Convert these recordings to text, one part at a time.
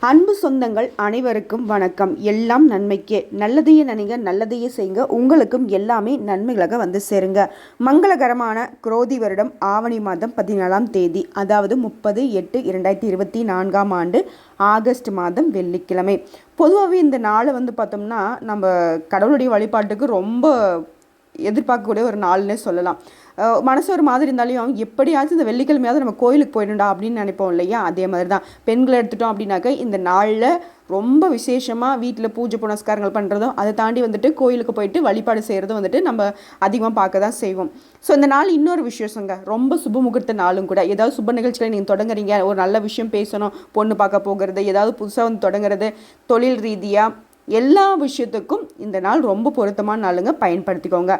அன்பு சொந்தங்கள் அனைவருக்கும் வணக்கம். எல்லாம் நன்மைக்கே. நல்லதையே நினைங்க நல்லதையே செய்யுங்க. உங்களுக்கும் எல்லாமே நன்மைகளாக வந்து சேருங்க. மங்களகரமான குரோதி வருடம் ஆவணி மாதம் பதினாலாம் தேதி அதாவது முப்பது எட்டு இரண்டாயிரத்தி இருபத்தி நான்காம் ஆண்டு ஆகஸ்ட் மாதம் வெள்ளிக்கிழமை. பொதுவாகவே இந்த நாளை வந்து பார்த்தோம்னா நம்ம கடவுளுடைய வழிபாட்டுக்கு ரொம்ப எதிர்பார்க்கக்கூடிய ஒரு நாள்னே சொல்லலாம். மனசு ஒரு மாதிரி இருந்தாலும் எப்படியாச்சும் இந்த வெள்ளிக்கிழமையாவது நம்ம கோயிலுக்கு போயிடும்டா அப்படின்னு நினைப்போம் இல்லையா? அதே மாதிரி தான் பெண்களை எடுத்துட்டோம் அப்படின்னாக்க இந்த நாளில் ரொம்ப விசேஷமாக வீட்டில் பூஜை புனஸ்காரங்கள் பண்ணுறதும் அதை தாண்டி வந்துட்டு கோயிலுக்கு போயிட்டு வழிபாடு செய்கிறதும் வந்துட்டு நம்ம அதிகமாக பார்க்க தான் செய்வோம். ஸோ இந்த நாள் இன்னொரு விஷயங்க ரொம்ப சுப முகூர்த்த நாளும் கூட. ஏதாவது சுப நிகழ்ச்சிகளை நீங்கள் தொடங்குறீங்க ஒரு நல்ல விஷயம் பேசணும் பொண்ணு பார்க்க போகிறது ஏதாவது புதுசாக வந்து தொடங்குறது தொழில் ரீதியாக எல்லா விஷயத்துக்கும் இந்த நாள் ரொம்ப பொருத்தமான நாளுங்க. பயன்படுத்திக்கோங்க.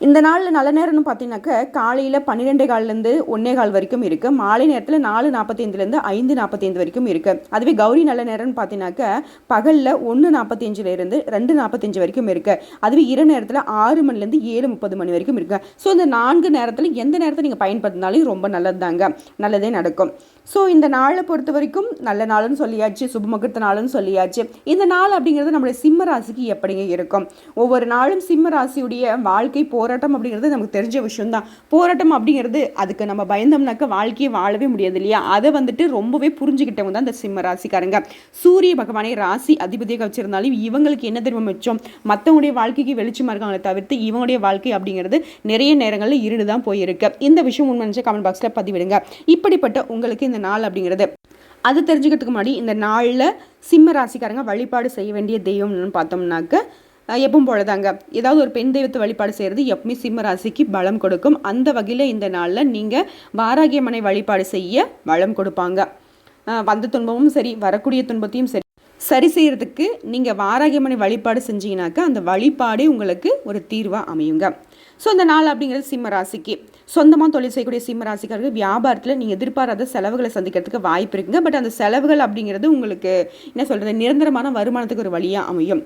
இந்த நாளில் நல்ல நேரம்னு பார்த்தீங்கன்னாக்க காலையில் பன்னிரெண்டே கால்லேருந்து ஒன்னே கால் வரைக்கும் இருக்குது மாலை நேரத்தில் நாலு நாற்பத்தைந்துலேருந்து ஐந்து நாற்பத்தைந்து வரைக்கும் இருக்குது அதுவே கௌரி நல்ல நேரம்னு பார்த்தீங்கன்னாக்க பகலில் ஒன்று நாற்பத்தஞ்சிலேருந்து ரெண்டு நாற்பத்தஞ்சு வரைக்கும் இருக்குது அதுவே இரு நேரத்தில் ஆறு மணிலேருந்து ஏழு முப்பது மணி வரைக்கும் இருக்குது ஸோ இந்த நான்கு நேரத்தில் எந்த நேரத்தை நீங்கள் பயன்படுத்தினாலும் ரொம்ப நல்லது தாங்க நல்லதே நடக்கும். ஸோ இந்த நாளை பொறுத்த வரைக்கும் நல்ல நாளுன்னு சொல்லியாச்சு சுபமுகூர்த்த நாளுன்னு சொல்லியாச்சு. இந்த நாள் அப்படிங்கிறது நம்மளுடைய சிம்ம ராசிக்கு எப்படிங்க இருக்கும்? ஒவ்வொரு நாளும் சிம்ம ராசியுடைய வாழ்க்கை போராட்டம் அப்படிங்கிறது நமக்கு தெரிஞ்ச விஷயம்தான். போராட்டம் அப்படிங்கிறது அதுக்கு நம்ம பயந்தோம்னாக்க வாழ்க்கையை வாழவே முடியாது இல்லையா அதை வந்துட்டு ரொம்பவே புரிஞ்சுக்கிட்டவங்க தான் இந்த சிம்ம ராசிக்காரங்க. சூரிய பகவானை ராசி அதிபதியாக வச்சிருந்தாலும் இவங்களுக்கு என்ன தெரியும் மிச்சம்? மற்றவங்களுடைய வாழ்க்கைக்கு வெளிச்சமாக இருக்காங்களே தவிர்த்து இவங்களுடைய வாழ்க்கை அப்படிங்கிறது நிறைய நேரங்களில் இருண்டு தான் போயிருக்கு. இந்த விஷயம் உண்மை நினச்சா கமெண்ட் பாக்ஸில் பதிவிடுங்க. இப்படிப்பட்ட உங்களுக்கு இந்த இந்த நாள் அப்படிங்கிறது. அது தெரிஞ்சுக்கிறதுக்கு முன்னாடி இந்த நாளில் சிம்ம ராசிக்காரங்க வழிபாடு செய்ய வேண்டிய தெய்வம்னு பார்த்தோம்னாக்க எப்பவும் போலதாங்க. ஏதாவது ஒரு பெண் தெய்வத்தை வழிபாடு செய்கிறது எப்பவுமே சிம்ம ராசிக்கு பலம் கொடுக்கும். அந்த வகையில் இந்த நாளில் நீங்கள் வாராகியம்மனை வழிபாடு செய்ய பலம் கொடுப்பாங்க. வந்த துன்பமும் சரி வரக்கூடிய துன்பத்தையும் சரி சரி செய்யறதுக்கு நீங்கள் வாராகியம்மனை வழிபாடு செஞ்சீங்கனாக்கா அந்த வழிபாடே உங்களுக்கு ஒரு தீர்வாக அமையுங்க. ஸோ இந்த நாள் அப்படிங்கிறது சிம்ம ராசிக்கு. சொந்தமாக தொழில் செய்யக்கூடிய சிம்ம ராசிக்காரர்கள் வியாபாரத்தில் நீங்கள் எதிர்பாராத செலவுகளை சந்திக்கிறதுக்கு வாய்ப்பு இருக்குங்க. பட் அந்த செலவுகள் அப்படிங்கிறது உங்களுக்கு என்ன சொல்கிறது நிரந்தரமான வருமானத்துக்கு ஒரு வழியாக அமையும்.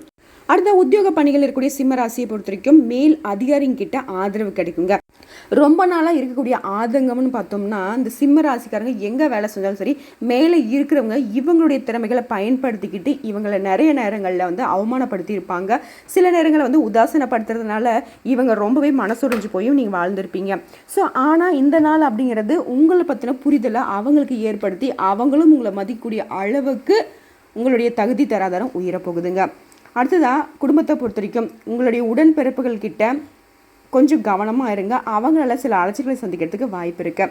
அடுத்த உத்தியோக பணிகள் இருக்கக்கூடிய சிம்ம ராசியை பொறுத்த வரைக்கும் மேல் அதிகாரிங்கிட்ட ஆதரவு கிடைக்குங்க. ரொம்ப நாளாக இருக்கக்கூடிய ஆதங்கம்னு பார்த்தோம்னா இந்த சிம்ம ராசிக்காரங்க எங்கே வேலை செஞ்சாலும் சரி மேலே இருக்கிறவங்க இவங்களுடைய திறமைகளை பயன்படுத்திக்கிட்டு இவங்களை நிறைய நேரங்களில் வந்து அவமானப்படுத்தி இருப்பாங்க. சில நேரங்களில் வந்து உதாசீனப்படுத்துறதுனால இவங்க ரொம்பவே மனசுடைஞ்சு போயும் நீங்கள் வாழ்ந்திருப்பீங்க. ஸோ ஆனால் இந்த நாள் அப்படிங்கிறது உங்களை பற்றின புரிதலை அவங்களுக்கு ஏற்படுத்தி அவங்களும் உங்களை மதிக்கக்கூடிய அளவுக்கு உங்களுடைய தகுதி தராதரம் உயரப்போகுதுங்க. அடுத்ததாக குடும்பத்தை பொறுத்த வரைக்கும் உங்களுடைய உடன்பிறப்புகள் கிட்ட கொஞ்சம் கவனமாக இருங்க. அவங்களால சில அலைச்சல்களை சந்திக்கிறதுக்கு வாய்ப்பு இருக்கு.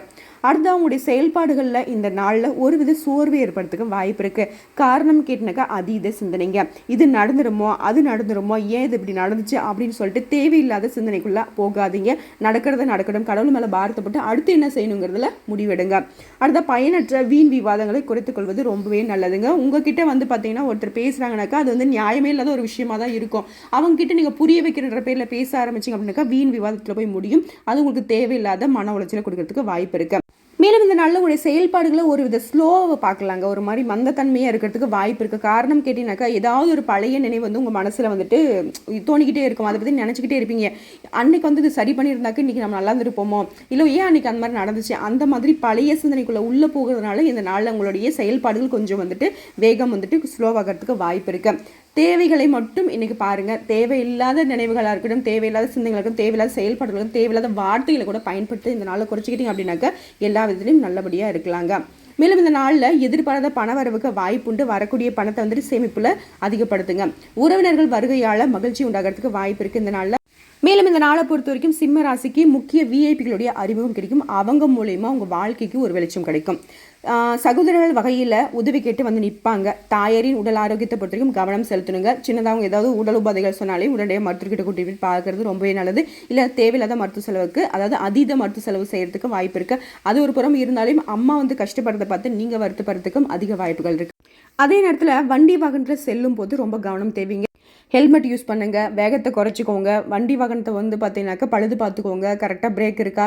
அடுத்து அவங்களுடைய செயல்பாடுகளில் இந்த நாளில் ஒரு வித சோர்வு ஏற்படுறதுக்கு வாய்ப்பு இருக்கு. காரணம் கேட்டினாக்கா அதீத சிந்தனைங்க. இது நடந்துருமோ அது நடந்துருமோ ஏன் இது இப்படி நடந்துச்சு அப்படின்னு சொல்லிட்டு தேவையில்லாத சிந்தனைக்குள்ள போகாதீங்க. நடக்கிறத நடக்கணும் கடவுள் மேலே பாரத்தப்பட்டு அடுத்து என்ன செய்யணுங்கிறதுல முடிவெடுங்க. அடுத்த பயனற்ற வீண் விவாதங்களை குறைத்துக் கொள்வது ரொம்பவே நல்லதுங்க. உங்ககிட்ட வந்து பார்த்தீங்கன்னா ஒருத்தர் பேசுகிறாங்கனாக்கா அது வந்து நியாயமே இல்லாத ஒரு விஷயமா தான் இருக்கும். அவங்க கிட்ட நீங்கள் புரிய வைக்கிற பேரில் பேச ஆரம்பிச்சிங்க அப்படின்னாக்கா வீண் விவாதத்தில் போய் முடியும். அது உங்களுக்கு தேவையில்லாத மன உளைச்சலை கொடுக்கறதுக்கு வாய்ப்பு இருக்கு. மேலும் இந்த நாளில் செயல்பாடுகளை ஒரு வித ஸ்லோவை பார்க்கலாங்க. ஒரு மாதிரி மந்தத்தன்மையாக இருக்கிறதுக்கு வாய்ப்பு இருக்குது காரணம் கேட்டிங்கனாக்கா ஏதாவது ஒரு பழைய நினைவு வந்து உங்கள் மனசில் வந்துட்டு தோணிக்கிட்டே இருக்கும். அதை பற்றி நினச்சிக்கிட்டே இருப்பீங்க. அன்னைக்கு வந்து இது சரி பண்ணியிருந்தாக்க இன்றைக்கி நம்ம நல்லா இருந்திருப்போமோ? இல்லை ஏன் அன்றைக்கி அந்த மாதிரி நடந்துச்சு? அந்த மாதிரி பழைய சிந்தனைக்குள்ளே உள்ளே போகிறதுனால இந்த நாளில் உங்களுடைய செயல்பாடுகள் கொஞ்சம் வந்துட்டு வேகம் வந்துட்டு ஸ்லோவாகிறதுக்கு வாய்ப்பு இருக்குது தேவைகளை மட்டும் இன்னைக்கு பாருங்க. தேவையில்லாத நினைவுகளாக இருக்கட்டும் தேவையில்லாத சிந்தனைகளாக இருக்கட்டும் தேவையில்லாத செயல்பாடுகளும் தேவையில்லாத வார்த்தைகளை கூட பயன்படுத்தி இந்த நாளில் குறைச்சிக்கிட்டீங்க அப்படின்னாக்க எல்லா விதத்துலையும் நல்லபடியாக இருக்கலாங்க. மேலும் இந்த நாளில் எதிர்பாராத பண வரவுக்கு வாய்ப்புண்டு. வரக்கூடிய பணத்தை வந்துட்டு சேமிப்பில் அதிகப்படுத்துங்க. உறவினர்கள் வருகையால் மகிழ்ச்சி உண்டாகிறதுக்கு வாய்ப்பு இருக்குது இந்த நாளில். மேலும் இந்த நாளை பொறுத்த வரைக்கும் சிம்ம ராசிக்கு முக்கிய விஐபிகளுடைய அறிமுகம் கிடைக்கும். அவங்க மூலயமா உங்கள் வாழ்க்கைக்கு ஒரு வெளிச்சம் கிடைக்கும். சகோதரர்கள் வகையில் உதவி கேட்டு வந்து நிற்பாங்க தாயாரின் உடல் ஆரோக்கியத்தை பொறுத்த வரைக்கும் கவனம் செலுத்தணுங்க. சின்னதாக ஏதாவது உடல் உபாதைகள் சொன்னாலே உடனடியாக மருத்துவர்கிட்ட கூட்டி போய் பார்க்கறது ரொம்பவே நல்லது. இல்லை தேவையில்லாத மருத்துவ செலவுக்கு அதாவது அதீத மருத்துவ செலவு செய்கிறதுக்கு வாய்ப்பு இருக்கு. அது ஒரு புறம் இருந்தாலும் அம்மா வந்து கஷ்டப்படுறதை பார்த்து நீங்கள் வருத்தப்படுறதுக்கும் அதிக வாய்ப்புகள் இருக்கு. அதே நேரத்தில் வண்டி வாகனத்தில் செல்லும் போது ரொம்ப கவனம் தேவைங்க. ஹெல்மெட் யூஸ் பண்ணுங்க வேகத்தை குறைச்சிக்கோங்க வண்டி வாகனத்தை வந்து பார்த்தீங்கன்னாக்கா பழுது பார்த்துக்கோங்க கரெக்டாக பிரேக் இருக்கா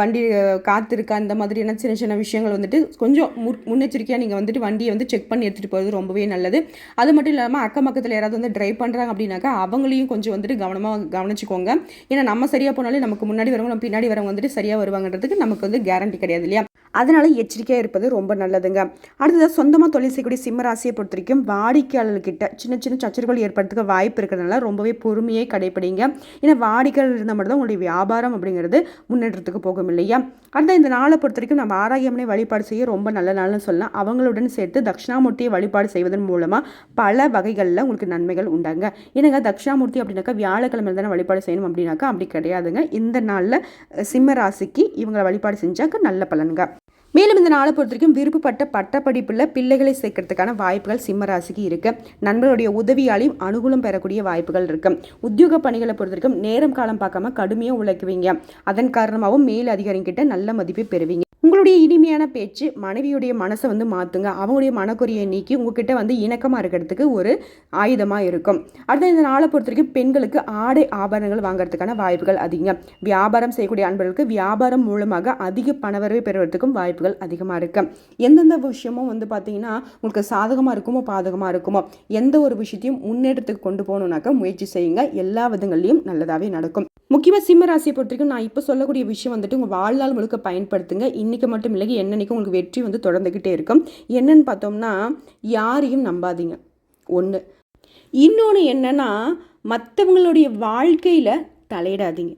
வண்டி காற்று இருக்கா இந்த மாதிரியான சின்ன சின்ன விஷயங்கள் வந்துட்டு கொஞ்சம் முன்னெச்சரிக்கையாக நீங்கள் வந்துட்டு வண்டியை வந்து செக் பண்ணி எடுத்துகிட்டு போகிறது ரொம்பவே நல்லது. அது மட்டும் இல்லாமல் அக்கம் பக்கத்தில் யாராவது வந்து ட்ரைவ் பண்ணுறாங்க அப்படின்னாக்கா அவங்களையும் கொஞ்சம் வந்துட்டு கவனமாக கவனிச்சிக்கோங்க. ஏன்னா நம்ம சரியாக போனாலே நமக்கு முன்னாடி வரவங்க நம்ம பின்னாடி வரவங்க வந்துட்டு சரியாக வருவாங்கன்றதுக்கு நமக்கு வந்து கேரண்டி கிடையாது இல்லையா? அதனால எச்சரிக்கையாக இருப்பது ரொம்ப நல்லதுங்க. அடுத்ததாக சொந்தமாக தொழில் செய்யக்கூடிய சிம்ம ராசியை பொறுத்த வரைக்கும் வாடிக்கையாளர்கிட்ட சின்ன சின்ன சச்சரவுகள் ஏற்படுறதுக்கு வாய்ப்பு இருக்கிறதுனால ரொம்பவே பொறுமையை கடைப்பிடிங்க. ஏன்னா வாடிக்கையாளர் இருந்தால் மட்டும் தான் உங்களுடைய வியாபாரம் அப்படிங்கிறது முன்னேற்றத்துக்கு போகும் இல்லையா? அடுத்த இந்த நாளை பொறுத்த வரைக்கும் நம்ம ஆராயமனை வழிபாடு செய்ய ரொம்ப நல்ல நாள்னு சொல்லலாம். அவங்களுடன் சேர்த்து தட்சிணாமூர்த்தியை வழிபாடு செய்வதன் மூலமாக பல வகைகளில் உங்களுக்கு நன்மைகள் உண்டாங்க. ஏன்னாங்க தட்சிணாமூர்த்தி அப்படின்னாக்கா வியாழக்கிழமை தானே வழிபாடு செய்யணும் அப்படின்னாக்கா அப்படி கிடையாதுங்க. இந்த நாளில் சிம்ம ராசிக்கு இவங்களை வழிபாடு செஞ்சாக்க நல்ல பலன்கள் மேலும் இந்த நாளை பொறுத்த வரைக்கும் விருப்பப்பட்ட பட்டப்படிப்பில் பிள்ளைகளை சேர்க்கறதுக்கான வாய்ப்புகள் சிம்மராசிக்கு இருக்குது இருக்கு. நண்பர்களுடைய உதவியாலையும் அனுகூலம் பெறக்கூடிய வாய்ப்புகள் இருக்கு. உத்தியோக பணிகளை பொறுத்த வரைக்கும் நேரம் காலம் பார்க்காம கடுமையாக உழைக்குவீங்க. அதன் காரணமாகவும் மேல் அதிகாரிகிட்ட நல்ல மதிப்பை பெறுவீங்க. உங்களுடைய இனிமையான பேச்சு மனைவியுடைய மனசை வந்து மாற்றுங்க அவங்களுடைய மனக்குறையை நீக்கி உங்ககிட்ட வந்து இணக்கமாக இருக்கிறதுக்கு ஒரு ஆயுதமாக இருக்கும். அடுத்த இந்த நாளை பொறுத்த வரைக்கும் பெண்களுக்கு ஆடை ஆபரணங்கள் வாங்குறதுக்கான வாய்ப்புகள் அதிகம். வியாபாரம் செய்யக்கூடிய அன்பர்களுக்கு வியாபாரம் மூலமாக அதிக பணவரவை பெறுவதற்கும் வாய்ப்புகள் அதிகமாக இருக்கு. எந்தெந்த விஷயமும் வந்து பார்த்தீங்கன்னா உங்களுக்கு சாதகமாக இருக்குமோ பாதகமாக இருக்குமோ எந்த ஒரு விஷயத்தையும் முன்னேற்றத்துக்கு கொண்டு போகணுன்னாக்கா முயற்சி செய்யுங்க. எல்லா விதங்கள்லையும் நல்லதாகவே நடக்கும். முக்கியமாக சிம்ம ராசியை பொறுத்த வரைக்கும் நான் இப்போ சொல்லக்கூடிய விஷயம் வந்துட்டு உங்கள் வாழ்நாள் முழுக்க பயன்படுத்துங்க. இன்றைக்கி மட்டும் இல்லை என்னன்னைக்கும் உங்களுக்கு வெற்றி வந்து தொடர்ந்துக்கிட்டே இருக்கும். என்னன்னு பார்த்தோம்னா யாரையும் நம்பாதீங்க. ஒன்று இன்னொன்று என்னென்னா மற்றவங்களுடைய வாழ்க்கையில் தலையிடாதீங்க.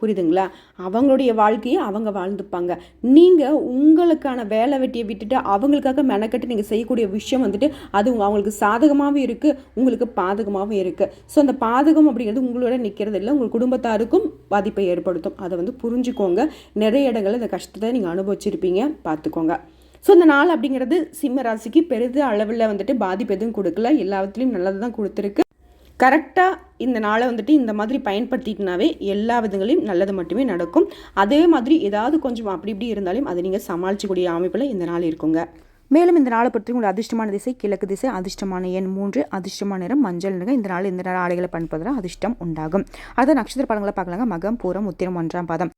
புரியுதுங்களா? அவங்களுடைய வாழ்க்கையை அவங்க வாழ்ந்துப்பாங்க. நீங்கள் உங்களுக்கான வேலை வெட்டியை விட்டுட்டு அவங்களுக்காக மெனக்கட்டு நீங்கள் செய்யக்கூடிய விஷயம் வந்துட்டு அது அவங்களுக்கு சாதகமாகவும் இருக்குது உங்களுக்கு பாதகமாகவும் இருக்குது ஸோ அந்த பாதகம் அப்படிங்கிறது உங்களோட நிற்கிறது இல்லை. உங்கள் குடும்பத்தாருக்கும் பாதிப்பை ஏற்படுத்தும். அதை வந்து புரிஞ்சுக்கோங்க. நிறைய இடங்களில் இந்த கஷ்டத்தை நீங்கள் அனுபவிச்சிருப்பீங்க. பார்த்துக்கோங்க ஸோ இந்த நாள் அப்படிங்கிறது சிம்ம ராசிக்கு பெரிது அளவில் வந்துட்டு பாதிப்பு எதுவும் கொடுக்கல. எல்லாத்துலேயும் நல்லது தான் கொடுத்துருக்கு. கரெக்டாக இந்த நாளை வந்துட்டு இந்த மாதிரி பயன்படுத்திட்டுனாவே எல்லா விதங்களையும் நல்லது மட்டுமே நடக்கும். அதே மாதிரி ஏதாவது கொஞ்சம் அப்படி இப்படி இருந்தாலும் அதை நீங்கள் சமாளிக்கக்கூடிய அமைப்பில் இந்த நாள் இருக்குங்க. மேலும் இந்த நாளை பற்றி உங்களுக்கு அதிர்ஷ்டமான திசை கிழக்கு திசை அதிர்ஷ்டமான எண் மூன்று அதிர்ஷ்டமான நிறம் மஞ்சள் நிறம். இந்த நாள் இந்த நாள் ஆடைகளை பயன்படுத்துகிற அதிர்ஷ்டம் உண்டாகும். அடுத்த நட்சத்திர படங்களை பார்க்கலாங்க. மகம் பூரம் உத்திரம் ஒன்றாம் பாதம்.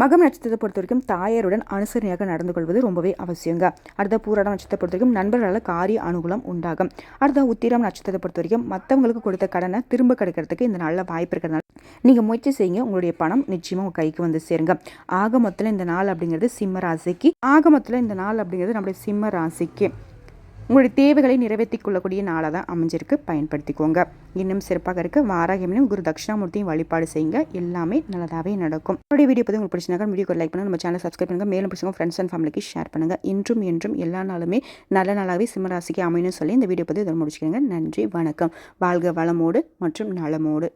மகம் நட்சத்திரத்தை பொறுத்த வரைக்கும் தாயாருடன் அனுசரணையாக நடந்து கொள்வது ரொம்பவே அவசியங்க. அடுத்த பூராடம் நட்சத்திரத்தை பொறுத்த வரைக்கும் நண்பர்களால் காரிய அனுகூலம் உண்டாகும். அடுத்த உத்திரம் நட்சத்திரத்தை பொறுத்த வரைக்கும் மற்றவங்களுக்கு கொடுத்த கடனை திரும்ப கிடைக்கிறதுக்கு இந்த நாளில் வாய்ப்பு இருக்கிறதுனால நீங்கள் முயற்சி செய்யுங்க. உங்களுடைய பணம் நிச்சயமாக உங்கள் கைக்கு வந்து சேருங்க. ஆக மொத்தத்தில் இந்த நாள் அப்படிங்கிறது சிம்ம ராசிக்கு ஆக மொத்தத்தில் இந்த நாள் அப்படிங்கிறது நம்முடைய சிம்ம ராசிக்கு. உங்களுடைய தேவைகளை நிறைவேற்றி கொள்ளக்கூடிய நாளாக தான் அமைஞ்சிருக்கு. பயன்படுத்திக்கோங்க. இன்னும் சிறப்பாக இருக்க வாராகியமனையும் குரு தட்சிணாமூர்த்தியும் வழிபாடு செய்யுங்க. எல்லாமே நல்லதாகவே நடக்கும். என்னுடைய வீடியோ பற்றி உங்களுக்கு பிடிச்சினாக்க வீடியோ லைக் பண்ணுங்கள் நம்ம சேனல் சப்ஸ்கிரைப் பண்ணுங்கள் மேலும் பிடிச்சவங்க ஃப்ரெண்ட்ஸ் அண்ட் ஃபேமிலிக்கு ஷேர் பண்ணுங்கள் இன்றும் என்றும் எல்லா நாளுமே நல்ல நாளாகவே சிம்மராசிக்கு அமையணும்னு சொல்லி இந்த வீடியோ பற்றி இதை முடிச்சுக்கோங்க நன்றி வணக்கம். வாழ்க வளமோடு மற்றும் நலமோடு.